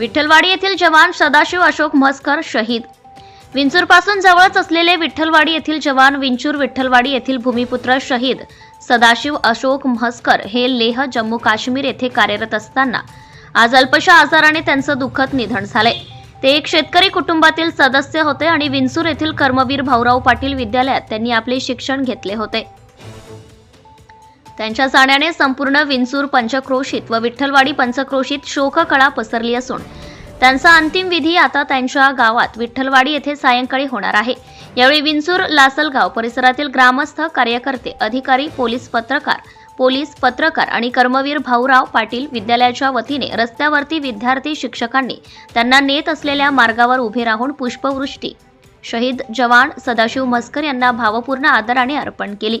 विठ्ठलवाडी येथील जवान सदाशिव अशोक म्हसकर शहीद. विंचूरपासून जवळच असलेले विठ्ठलवाडी येथील जवान विंचूर विठ्ठलवाडी येथील भूमिपुत्र शहीद सदाशिव अशोक म्हसकर हे लेह जम्मू काश्मीर येथे कार्यरत असताना आज अल्पशा आजाराने त्यांचं दुःखद निधन झाले. ते एक शेतकरी कुटुंबातील सदस्य होते आणि विंचूर येथील कर्मवीर भाऊराव पाटील विद्यालयात त्यांनी आपले शिक्षण घेतले होते. त्यांच्या जाण्याने संपूर्ण विंचूर पंचक्रोशीत व विठ्ठलवाडी पंचक्रोशीत शोककळा पसरली असून त्यांचा अंतिम विधी आता त्यांच्या गावात विठ्ठलवाडी येथे सायंकाळी होणार आहे. यावेळी विंचूर लासलगाव परिसरातील ग्रामस्थ कार्यकर्ते अधिकारी पोलीस पत्रकार पोलीस पत्रकार आणि कर्मवीर भाऊराव पाटील विद्यालयाच्या वतीने रस्त्यावरती विद्यार्थी शिक्षकांनी त्यांना नेत असलेल्या मार्गावर उभे राहून पुष्पवृष्टी शहीद जवान सदाशिव मस्कर यांना भावपूर्ण आदराने अर्पण केली.